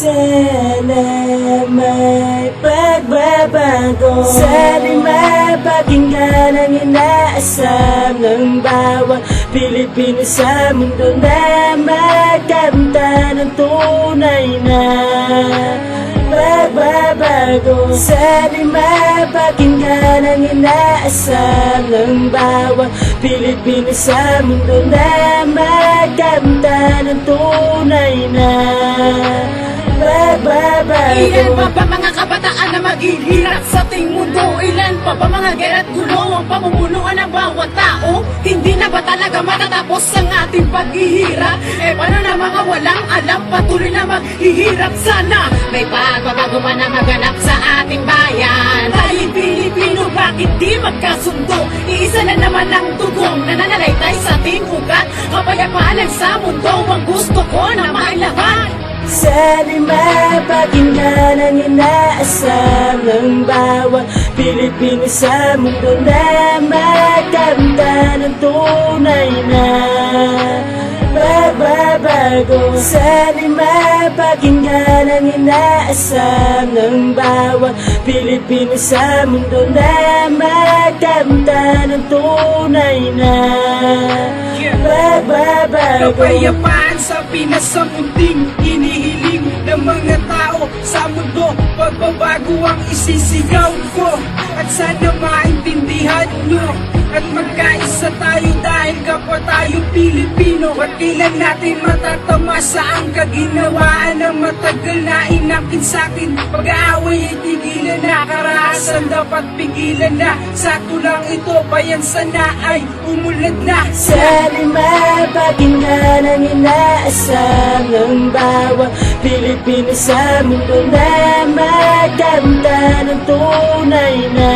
Sana may pagbabago Sana mapakinggan ang inaasam ng bawat Pilipino sa mundo na magkamta ng tunay na pagbabago. Sana mapakinggan ang inaasam ng bawat Pilipino sa mundo na magkamta ng tunay na pagbabago Ilan pa ba mga kabataan na maghihirap sa ating mundo? Ilan pa ba mga gera't gulo ang pamumunuan ng bawat tao? Hindi na ba talaga matatapos ang ating paghihirap? Eh paano na mga walang alam patuloy na maghihirap sana? May pagbabago ba na maganap sa ating bayan? Tayo Pilipino, bakit di magkasundo? Iisa na naman ang tugong na nananalaytay sa ating ugat Kapayapaan sa mundo ang gusto ko na mailaban Sana mapakinggan ang inaasam ng bawat Pilipino sa mundo na magkamta ng tunay na pagbabago. Sana mapakinggan ang inaasam ng bawat Pilipino sa mundo na magkamta ng tunay na pagbabago. Kapayapaan sa Pinas sa munting Inihiling ng mga tao sa mundo. Pagbabago ang isisigaw ko At sana maintindihan nyo At magkaisa tayo dahil kapwa tayo Pilipino. At kailan natin matatamasa ang kaginawaan Ng matagal na inakit sa'kin Pag-aaway ay tigilan na Karahasan dapat pigilan na. Sa tulang ito bayan sana ay umulad na. Sana mapakinggan ang inaasam ng bawat Pilipino sa mundo na magkamta ng tunay na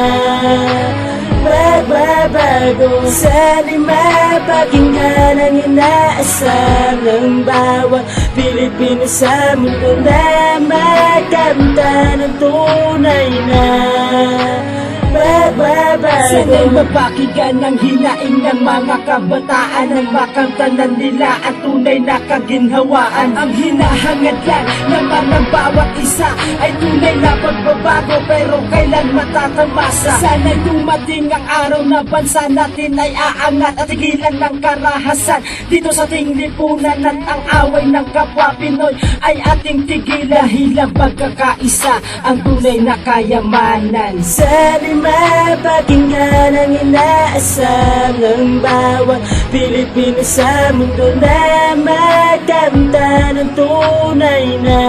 pagbabago Sana mapakinggan ang inaasam ng bawat Pilipino sa mundo na magkamta ng tunay na Sana'y mapakinggan ng hinaing ng mga kabataan Ang makamtanan nila at tunay na kaginhawaan. Ang hinahangad lang ng mga bawat isa Ay tunay na pagbabago pero kailan matatamasa? Sana'y dumating ang araw na bansa natin ay aangat At tigilan ng karahasan. Dito sa ating lipunan At ang away ng kapwa Pinoy ay ating tigilan Dahil ang pagkakaisa ang tunay na kayamanan. Sana mapakinggan ang inaasam ng bawat Pilipino sa mundo na magkamta ng tunay na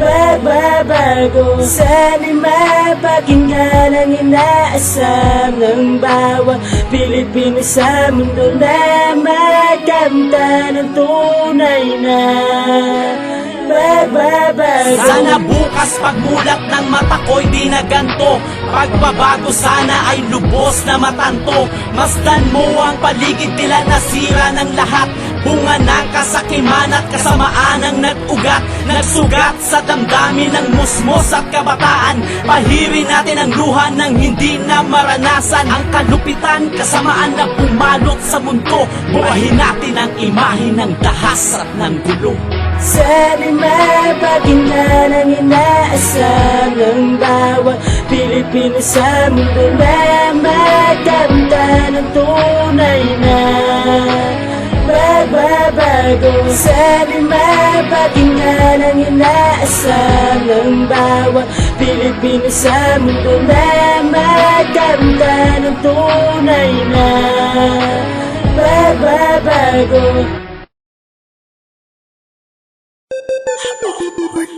pagbabago. Sana mapakinggan ang inaasam ng bawat Pilipino sa mundo na magkamta ng tunay na Sana bukas pagmulat ng mata ko'y di na ganto. Pagbabago sana ay lubos na matanto. Masdan mo ang paligid nila nasira ng lahat. Bunga ng kasakiman at kasamaan ang nag-ugat. Nagsugat sa damdamin ng musmos at kabataan. Pahirin natin ang luha ng hindi na maranasan. Ang kalupitan, kasamaan na pumalot sa mundo. Buhayin natin ang imahe ng dahas at ng gulo Mapakinggan ang inaasam ng bawat Pilipino sa mundo na magkamta ng tunay na pagbabago? Mapakinggan ang inaasam ng bawat Pilipino sa mundo na magkamta ng tunay na pagbabago Keep it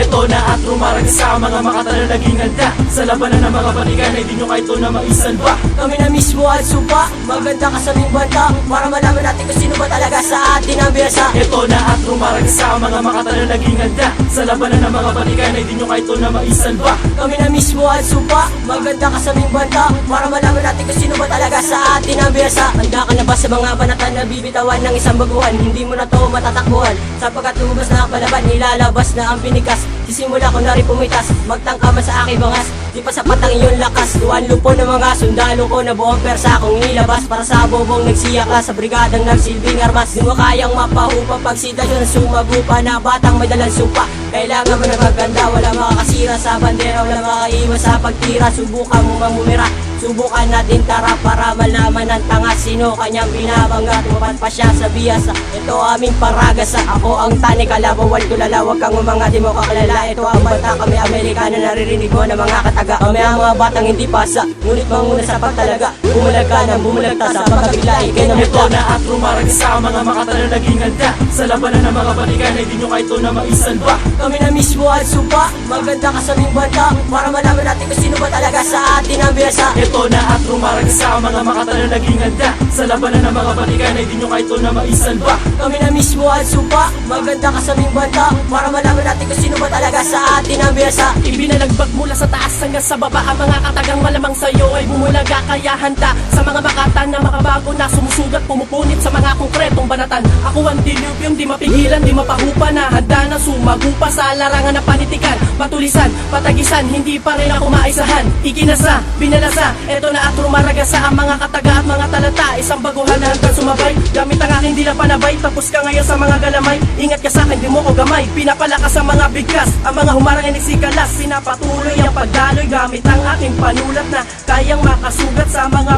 Ito na at rumarag sa mga makatalo naging handa. Sa labanan ng mga balikan ay di nyo kahit na maisalba Kami na mismo at supa Maganda ka sa aming banta Para malaman natin kung sino ba talaga sa atin ang biyasa. Ito na at rumarag sa mga makatalo naging handa. Sa labanan ng mga balikan ay di nyo kahit na maisalba Kami na mismo at supa Maganda ka sa aming banta Para malaman natin kung sino ba talaga sa atin ang biyasa. Handa ka na ba sa mga banatan na bibitawan ng isang baguhan? Hindi mo na to matatakbuhan. Sapagkat lumabas na ang palaban Nilalabas na ang pinikas Sisimula ko na rin pumitas Magtangka man sa aking bangas Di pa sapat ang iyong lakas. Tuwan lupo ng mga sundalo ko na buong persa Kung inilabas para sa bobong nagsiya ka Sa brigadang nagsilbing armas. Di mo kayang mapahupa Pag sitwasyon sumagupa na batang may dalang supa. Kailangan mo na maganda Wala makakasira sa bandera Wala makaiwas sa pagtira. Subukan mo mamumira Subukan natin tara para malaman ng tanga Sino kanyang binabangga Tumapat pa siya sa biyasa. Ito aming paragasa Ako ang tani. Kalabawal tulala Huwag kang umanga di mo kakalala. Ito ang bata kami Amerikano Naririnig mo ng mga kataga. Kami ang mga batang hindi pasa Ngunit manguna sa pagtalaga. Bumulag ka nang bumulag ta Sa pagkabigla ikay na na at rumarag sa mga makata na naging handa Sa labanan ng mga balikan ay di nyo kahit na maisalba. Kami na mismo at supa. Maganda ka sa aming banda Para malaman natin kung sino ba talaga sa atin ang biyasa Ito na at rumarag sa mga makata na naging handa. Sa labanan ng mga balikan ay di nyo kahit na maisalba Kami na mismo at supa Maganda ka sa aming banda Para malaman natin kung sino ba talaga sa atin ang biyasa. Ibinalagbag mula sa taas hanggang sa baba Ang mga katagang malamang sa'yo ay bumulaga Kaya handa. Sa mga makatan na makabago na Sumusugat, pumupunit sa mga konkretong banatan. Ako ang dilubyong di mapigilan, di mapahupa na. Handa na sumagupa sa larangan na panitikan. Patulisan, patagisan, hindi pa rin ako maisahan Ikinasa, binalasa, eto na at rumaragasa Ang mga kataga at mga talata. Isang baguhan na hanggang sumabay. Gamit ang aking dila panabay. Tapos ka ngayon sa mga galamay. Ingat ka sa akin, di mo ko gamay. Pinapalakas ang mga bigkas. Ang mga humarang ay nagsikalas. Pinapatuloy ang pagdaloy Gamit ang aking panulat na Kayang makasugat sa mga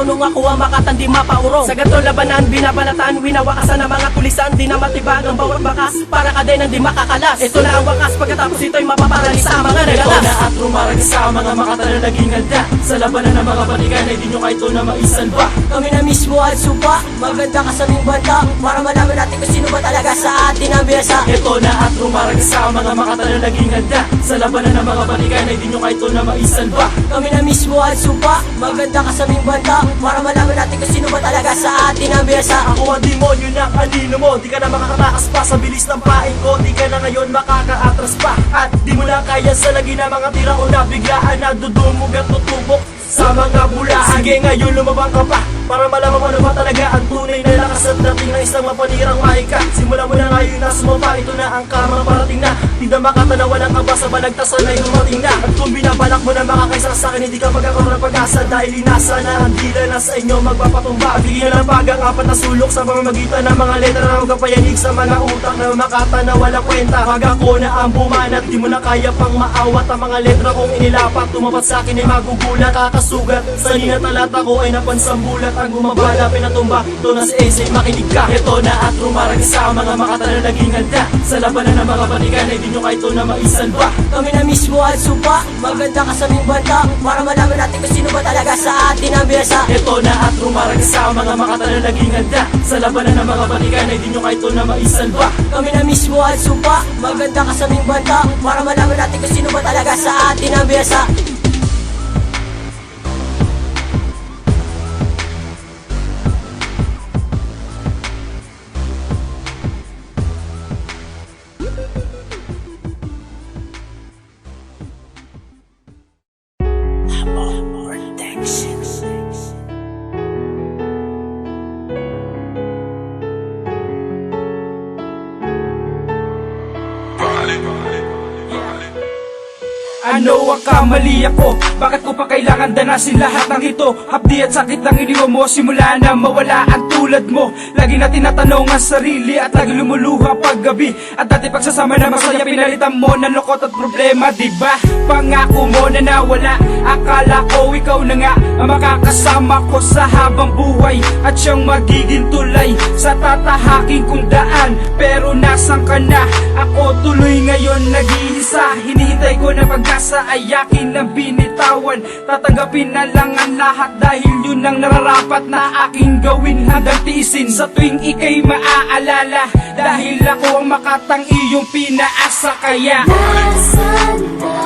nagmamarunong ako ang makatandi mapaurong. Sa ganito labanan, binabalatan Winawakasan ang mga tulisan Di na matibag ang bawat bakas Para ka din ang di makakalas. Ito na ang wakas Pagkatapos ito'y mapaparalis sa mga Ito regalas na at rumarag sa mga makata na naging handa Sa labanan ng mga balikan ay di nyo kahit ito na maisalba Kami na mismo at supa Maganda ka sa aming banda. Para malaman natin kung sino ba talaga sa atin ang biyasa. Ito na at rumarag sa mga makata na naging handa Sa labanan ng mga balikan ay di nyo kahit ito na maisalba Kami na mismo at supa Maganda ka sa aming banda Para malaman natin kung sino ba talaga sa atin ang biyasa. Ako ang demonyo na kanino mo. Di ka na makakatakas pa sa bilis ng paing ko. Di ka na ngayon makakaatras pa. At di mo na kaya sa lagi na mga tira ko na Biglaan na dudumog at tutubok sa mga bulahan. Sige ngayon lumabang ka pa Para malaman mo na ba talaga ang tunay na lakas At dating ng isang mapanirang mahika Simula mo na ngayon na sumapa Ito na ang kamang parating na. Di na makatanawa ng kaba sa balagtasan ay dumating na. At kung binabalak mo na makakaisa sa akin Hindi ka magkakaroon ng pag-asa. Dahil inasa na ang dila na sa inyo magpapatumba. Bigyan ng pag ang apat na sulok Sa pamamagitan ng mga letra na magkapayanig Sa mga utak na makata na kwenta. Pag ako na ang bumanat Di mo na kaya pang maawat Ang mga letra kong inilapat. Tumapat sa akin ay magugulat Kakasugat. Sa talata ko ay napansambulat Ang gumabala pinatumba. Ito na si Ace makinig ka. Ito na at rumarag sa mga makata na naging handa. Sa labanan ng mga balikan ay di nyo kahit na maisalba Kami na mismo at supa Maganda ka sa aming banda Para malaman natin kung sino ba talaga sa atin ang biyasa. Ito na at rumarag sa mga makata na naging handa. Sa labanan ng mga balikan ay di nyo kahit na maisalba Kami na mismo at supa Maganda ka sa aming banda Para malaman natin kung sino ba talaga sa atin ang biyasa Ano ang kamali ako? Bakit ko pa kailangan danasin lahat ng ito? Hapdi at sakit ang iniwan mo Simula na mawala ang tulad mo Lagi na tinatanong ang sarili At lagi lumuluha paggabi At dati pagsasama na masaya Pinalitan mo ng lokot at problema Diba? Pangako mo na nawala Akala ko ikaw na nga Ang makakasama ko sa habang buhay At siyang magiging tulay Sa tatahaking kong daan Pero nasan ka na? Ako tuloy ngayon nag-iisa Hinihintay ko na pag-asa ay akin ang binitawan. Tatanggapin na lang ang lahat Dahil yun ang nararapat na aking gawin. Hanggang tiisin sa tuwing ikay maaalala Dahil ako ang makatang iyong pinaasa. Kaya Nasaan na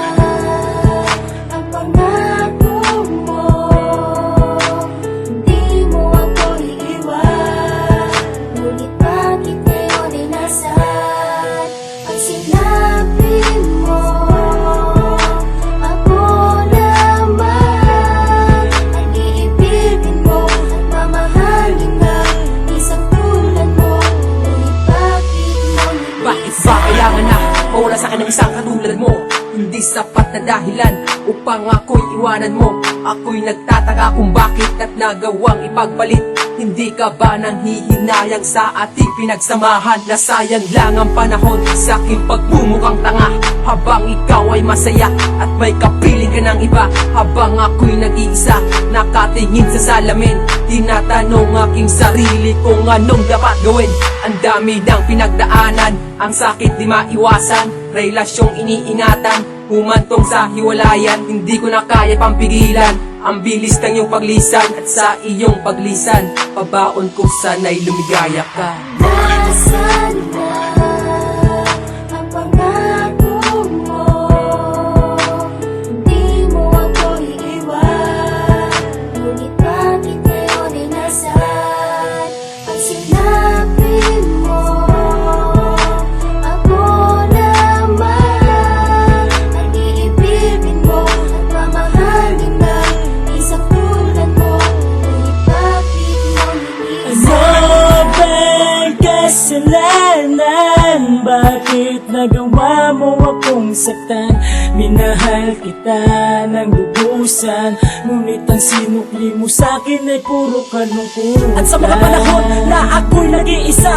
Kailangan na mawala sa akin ng isang katulad mo? Hindi sapat na dahilan upang ako'y iwanan mo Ako'y nagtataka kung bakit at nagawang ipagpalit Hindi ka ba nang hihinayang sa ating pinagsamahan? Nasayang lang ang panahon sa aking pagmumukang tanga. Habang ikaw ay masaya at may kapiling ka ng iba. Habang ako'y nag-iisa nakatingin sa salamin. Tinatanong aking sarili kung anong dapat gawin. Ang dami ng pinagdaanan, ang sakit di maiwasan. Relasyong iniingatan, humantong sa hiwalayan. Hindi ko na kaya pang pigilan Ang bilis ng iyong paglisan at sa iyong paglisan Pabaon ko sana'y lumigaya ka. Nasaan na nagawa mo akong saktan? Minahal kita ng lubusan Ngunit ang sinukli mo sa'kin ay puro kalungkutan At sa mga panahon na ako'y nag-iisa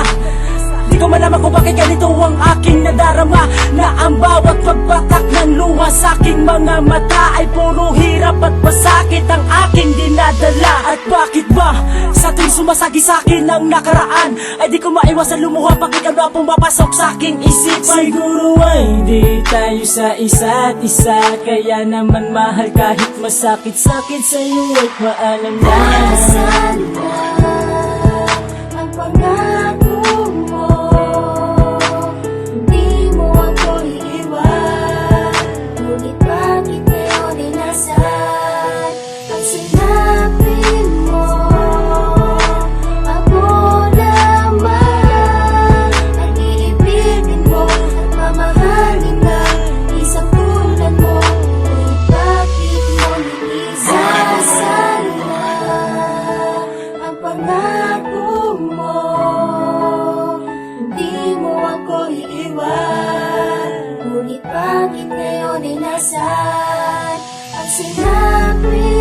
Di ko malaman kung bakit ganito ang aking nadarama. Na ang bawat pagbatak ng luha sa aking mga mata Ay puro hirap at pasakit ang aking dinadala. At bakit ba sa tuwing sumasagi sa akin ang nakaraan Ay di ko maiwasan lumuha? Bakit ano ang pumapasok sa aking isipan Siguro ay di tayo sa isa't isa. Kaya naman mahal kahit masakit-sakit sa'yo ay paalam na. Nasaan na bakit ngayon ay nasaan? Ang sinabi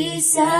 tulad